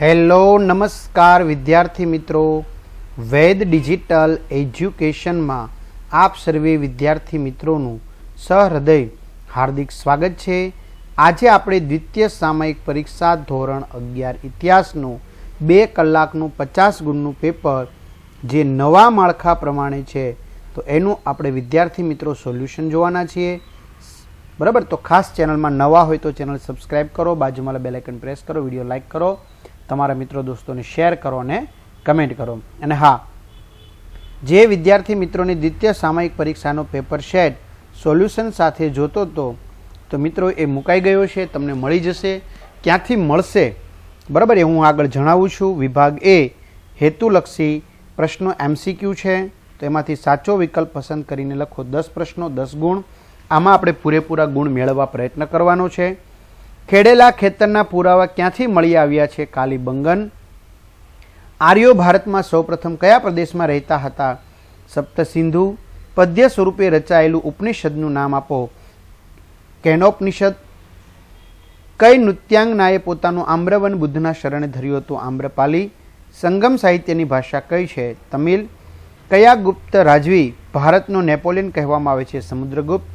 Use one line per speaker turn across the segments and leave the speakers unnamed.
Hello, નમસ્કાર વિદ્યાર્થી મિત્રો. વેદ ડિજિટલ એજ્યુકેશનમાં આપ સર્વે વિદ્યાર્થી મિત્રોનું સહૃદય, હાર્દિક સ્વાગત છે. આજે આપણે દ્વિતીય સામયિક પરીક્ષા ધોરણ અગિયાર ઇતિહાસનું બે કલાકનું પચાસ ગુણનું પેપર જે નવા માળખા પ્રમાણે છે, તો એનું આપણે વિદ્યાર્થી મિત્રો સોલ્યુશન જોવાના છીએ. બરાબર? તો ખાસ ચેનલમાં નવા હોય તો ચેનલ સબસ્ક્રાઇબ કરો, બાજુમાં બેલાઇકન પ્રેસ કરો, વીડિયો લાઇક કરો. તમારા મિત્રો દોસ્તોને શેર કરો અને કમેન્ટ કરો. અને હા, જે વિદ્યાર્થી મિત્રોની દ્વિતીય સામયિક પરીક્ષાનો પેપર શેટ સોલ્યુશન સાથે જોતો હતો, તો મિત્રો એ મુકાઈ ગયો છે, તમને મળી જશે, ક્યાંથી મળશે? બરાબર, એ હું આગળ જણાવું છું. વિભાગ એ હેતુલક્ષી પ્રશ્નો એમસીક્યુ છે, તો એમાંથી સાચો વિકલ્પ પસંદ કરીને લખો દસ પ્રશ્નો, દસ ગુણ. આમાં આપણે પૂરેપૂરા ગુણ મેળવવા પ્રયત્ન કરવાનો છે. ખેડેલા ખેતરના પુરાવા ક્યાંથી મળી આવ્યા છે કાલીબંગન? આર્યો ભારતમાં સૌપ્રથમ કયા પ્રદેશમાં રહેતા હતા? સપ્તસિંધુ, પદ્ય સ્વરૂપે રચાયેલું ઉપનિષદનું નામ આપો. કેનોપનિષદ. કઈ નૃત્યાંગનાએ પોતાનું આમ્રવન બુદ્ધના શરણે ધર્યું હતું? આમ્રપાલી. સંગમ સાહિત્યની ભાષા કઈ છે? તમિલ. કયા ગુપ્ત રાજવી ભારતનો નેપોલિયન કહેવામાં આવે છે? સમુદ્રગુપ્ત.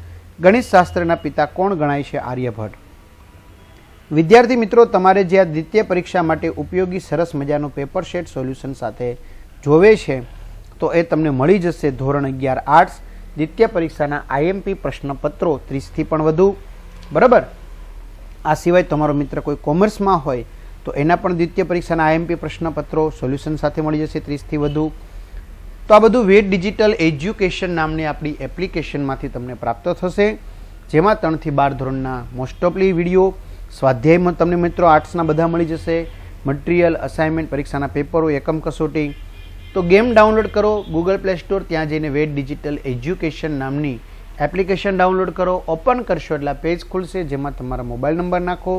ગણિતશાસ્ત્રના પિતા કોણ ગણાય છે? આર્યભટ્ટ. વિદ્યાર્થી મિત્રો, તમારે જે આ દ્વિતીય પરીક્ષા માટે ઉપયોગી સરસ મજાનું પેપર શેટ સોલ્યુશન સાથે જોવે છે, તો એ તમને મળી જશે ધોરણ અગિયાર આર્ટ્સ દ્વિતીય પરીક્ષાના આઈએમપી પ્રશ્નપત્રો ત્રીસથી પણ વધુ. બરાબર? આ સિવાય તમારો મિત્ર કોઈ કોમર્સમાં હોય, તો એના પણ દ્વિતીય પરીક્ષાના આઈએમપી પ્રશ્નપત્રો સોલ્યુશન સાથે મળી જશે ત્રીસથી વધુ. તો આ બધું વેટ ડિજિટલ એજ્યુકેશન નામની આપણી એપ્લિકેશનમાંથી તમને પ્રાપ્ત થશે, જેમાં ત્રણથી બાર ધોરણના મોસ્ટ ઓફલી વીડિયો સ્વાધ્યાયમાં તમને મિત્રો આર્ટ્સના બધા મળી જશે, મટીરિયલ અસાઇનમેન્ટ પરીક્ષાના પેપરો, એકમ કસોટી. તો ગેમ ડાઉનલોડ કરો ગૂગલ પ્લે સ્ટોર ત્યાં જઈને વેટ ડિજિટલ એજ્યુકેશન નામની એપ્લિકેશન ડાઉનલોડ કરો, ઓપન કરશો એટલે પેજ ખુલશે, જેમાં તમારા મોબાઈલ નંબર નાખો.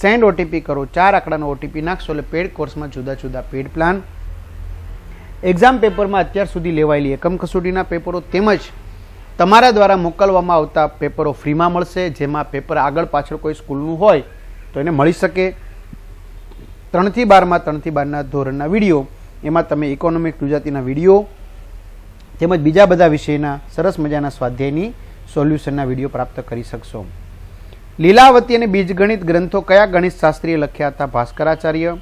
સેન્ડ ઓટીપી કરો, ચાર આંકડાનો ઓટીપી નાખશો એટલે પેડ કોર્સમાં જુદા જુદા પેડ પ્લાન. એક્ઝામ પેપરમાં અત્યાર સુધી લેવાયેલી એકમ કસોટીના પેપરો તેમજ તમારા દ્વારા મોકલવામાં આવતા પેપરો ફ્રીમાં મળશે. જેમાં પેપર આગળ પાછળ કોઈ સ્કૂલનું હોય તો એને મળી શકે. ત્રણથી બારમાં, ત્રણથી બારના ધોરણના વીડિયો. એમાં તમે ઇકોનોમિક ગુજરાતીના વીડિયો તેમજ બીજા બધા વિષયના સરસ મજાના સ્વાધ્યાયની સોલ્યુશનના વીડિયો પ્રાપ્ત કરી શકશો. લીલાવતી અને બીજગણિત ગ્રંથો કયા ગણિત શાસ્ત્રીએ લખ્યા હતા ભાસ્કરાચાર્ય?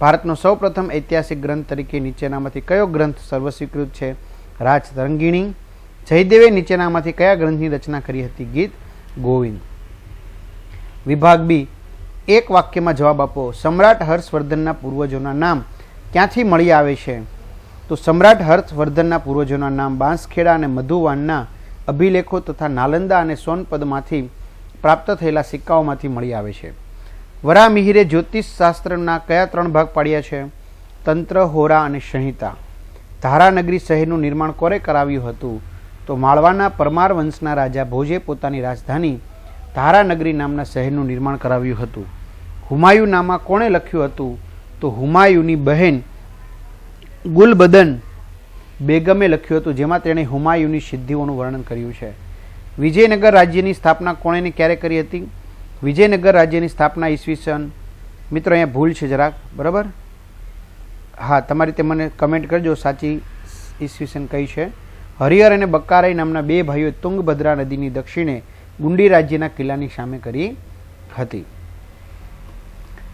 ભારતનો સૌપ્રથમ ઐતિહાસિક ગ્રંથ તરીકે નીચેનામાંથી કયો ગ્રંથ સર્વસ્વીકૃત છે? રાજ તરંગીણી જયદેવે નીચેનામાંથી કયા ગ્રંથની રચના કરી હતી ગીત ગોવિંદ? વિભાગ બી. એક વાક્યમાં જવાબ આપો. સમ્રાટ હર્ષવર્ધનના પૂર્વજોના નામ ક્યાંથી મળી આવે છે? તો સમ્રાટ હર્ષવર્ધનના પૂર્વજોના નામ બાંસખેડા અને મધુવાનના અભિલેખો તથા નાલંદા અને સોનપદમાંથી પ્રાપ્ત થયેલા સિક્કાઓમાંથી મળી આવે છે. વરામિહિરે જ્યોતિષ શાસ્ત્રના કયા ત્રણ ભાગ પાડ્યા છે? તંત્ર, હોરા અને સંહિતા. ધારાનગરી શહેરનું નિર્માણ કોરે કરાવ્યું હતું? તો માળવાના પરમાર વંશના રાજા ભોજે પોતાની રાજધાની ધારાનગરી નામના શહેરનું નિર્માણ કરાવ્યું હતું. હુમાયુ નામા કોણે લખ્યું હતું? તો હુમાયુની બહેન ગુલબદન બેગમે લખ્યું હતું, જેમાં તેણે હુમાયુની સિદ્ધિઓનું વર્ણન કર્યું છે. વિજયનગર રાજ્યની સ્થાપના કોણે ક્યારે કરી હતી? વિજયનગર રાજ્યની સ્થાપના ઈસવીસન મિત્રો, અહીંયા ભૂલ છે જરાક, બરાબર? હા, તમારી તે મને કમેન્ટ કરજો, સાચી ઈસવીસન કઈ છે? હરિહર અને બક્કારાઈ નામના બે ભાઈઓ તુંગભદ્રા નદીની દક્ષિણે ગુંડી રાજ્યના કિલ્લાની સામે કરી હતી.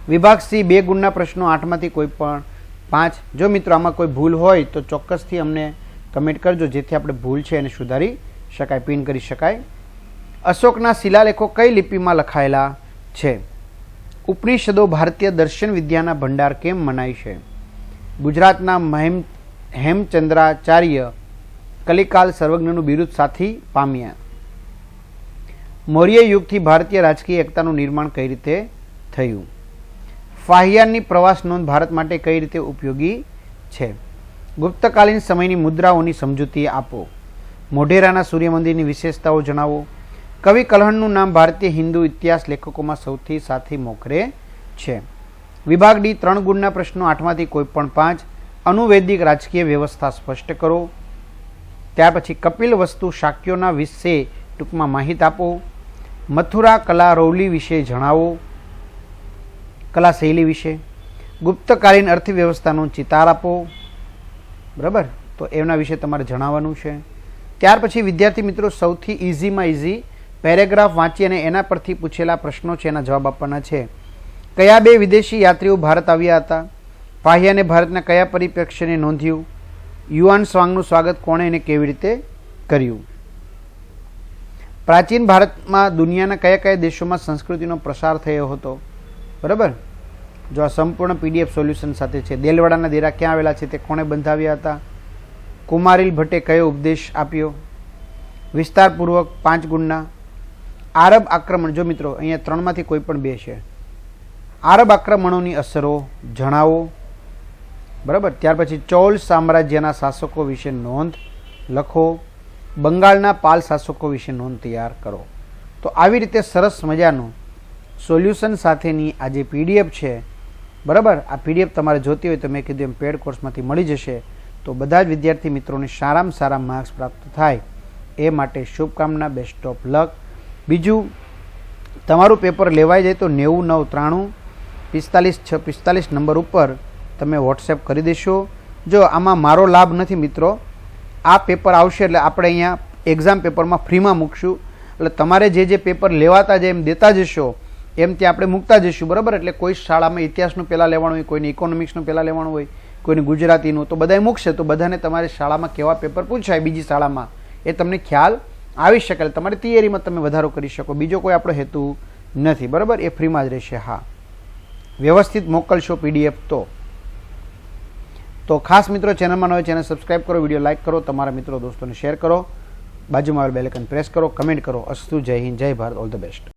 વિભાગ સી બે ગુણના પ્રશ્નો આઠમાંથી કોઈ પણ પાંચ. જો મિત્રો, આમાં કોઈ ભૂલ હોય તો ચોક્કસથી અમને કમેન્ટ કરજો, જેથી આપણે ભૂલ છે એને સુધારી શકાય, પિન કરી શકાય. અશોકના શિલાલેખો કઈ લિપિમાં લખાયેલા છે? ઉપનિષદો ભારતીય દર્શન વિદ્યાના ભંડાર કેમ મનાય છે? ગુજરાતના મહેમ, હેમચંદ્રાચાર્ય કલિકાલ સર્વજ્ઞનું બિરુદ સાથી પામ્યા. મૌર્ય યુગથી ભારતીય રાજકીય એકતાનું નિર્માણ કઈ રીતે થયું? ફાહિયાનની પ્રવાસ નોંધ ભારત માટે કઈ રીતે ઉપયોગી છે? ગુપ્તકાલીન સમયની મુદ્રાઓની સમજૂતી આપો. મોઢેરાના સૂર્ય મંદિરની વિશેષતાઓ જણાવો. કવિ કલહણનું નામ ભારતીય હિન્દુ ઇતિહાસ લેખકોમાં સૌથી સાથી મોખરે છે. વિભાગ ડી ત્રણ ગુણના પ્રશ્નો આઠમાંથી કોઈ પણ પાંચ અનુવૈદિક રાજકીય વ્યવસ્થા સ્પષ્ટ કરો. ત્યાર પછી કપિલ વસ્તુ શાક્યોના વિશે ટૂંકમાં માહિતી આપો. મથુરા કલા રૌલી વિશે જણાવો. કલા શૈલી વિશે. ગુપ્તકાલીન અર્થવ્યવસ્થાનો ચિતાર આપો. બરાબર? તો એમના વિશે તમારે જણાવવાનું છે. ત્યાર પછી વિદ્યાર્થી મિત્રો, સૌથી ઇઝીમાં ઇઝી પેરેગ્રાફ વાંચી અને એના પરથી પૂછેલા પ્રશ્નો છે, એના જવાબ આપવાના છે. કયા બે વિદેશી યાત્રીઓ ભારત આવ્યા હતા? પાહ્યાને ભારતના કયા પરિપ્રેક્ષ્યને નોંધ્યું? યુવાન સ્વાંગનું સ્વાગત કોણે અને કેવી રીતે કર્યું? પ્રાચીન ભારતમાં દુનિયાના કયા કયા દેશોમાં સંસ્કૃતિનો પ્રસાર થયો હતો? બરાબર? જો આ સંપૂર્ણ પીડીએફ સોલ્યુશન સાથે છે, દેલવાડાના દેરા ક્યાં આવેલા છે તે કોણે બંધાવ્યા હતા? કુમારિલ ભટ્ટે કયો ઉપદેશ આપ્યો? વિસ્તારપૂર્વક પાંચ ગુણના. આરબ આક્રમણ, જો મિત્રો, અહીંયા ત્રણમાંથી કોઈ પણ બે છે. આરબ આક્રમણોની અસરો જણાવો. બરાબર? ત્યાર પછી ચૌલ સામ્રાજ્યના શાસકો વિશે નોંધ લખો. બંગાળના પાલ શાસકો વિશે નોંધ તૈયાર કરો. તો આવી રીતે સરસ મજાનું સોલ્યુશન સાથેની આ જે પીડીએફ છે, બરાબર? આ પીડીએફ તમારે જોતી હોય તો મેં કીધું એમ પેડ કોર્સમાંથી મળી જશે. તો બધા જ વિદ્યાર્થી મિત્રોને સારામાં સારા માર્ક્સ પ્રાપ્ત થાય. એ માટે શુભકામના બેસ્ટ ઓફ લક બીજું, તમારું પેપર લેવાઈ જાય તો નેવું નવ ત્રાણું પિસ્તાલીસ છ પિસ્તાલીસ નંબર ઉપર તમે વોટ્સએપ કરી દેશો. જો આમાં મારો લાભ નથી મિત્રો, આ પેપર આવશે એટલે આપણે અહીંયા એક્ઝામ પેપરમાં ફ્રીમાં મૂકશું. એટલે તમારે જે જે પેપર લેવાતા જાય એમ દેતા જશો, એમ ત્યાં આપણે મૂકતા જઈશું, બરાબર? એટલે કોઈ શાળામાં ઇતિહાસનું પહેલાં લેવાનું હોય, કોઈને ઇકોનોમિક્સનું પહેલાં લેવાનું હોય, કોઈને ગુજરાતીનું, તો બધાએ મૂકશે. તો બધાને તમારે શાળામાં કેવા પેપર પૂછાય બીજી શાળામાં? એ તમને ખ્યાલ આવી શકે. એટલે તમારી તૈયારીમાં તમે વધારો કરી શકો. બીજો કોઈ આપણો હેતુ નથી, બરાબર? એ ફ્રીમાં જ રહેશે, હા. વ્યવસ્થિત મોકલશો પીડીએફ તો. તો ખાસ મિત્રો ચેનલમાં હોય ચેનલ સબસ્ક્રાઈબ કરો, વીડિયો લાઇક કરો, તમારા મિત્રો, દોસ્તોને શેર કરો. બાજુમાં આવેલ બેલેકન પ્રેસ કરો, કમેન્ટ કરો. અસ્તુ, જય હિન્દ, જય ભારત, ઓલ ધ બેસ્ટ.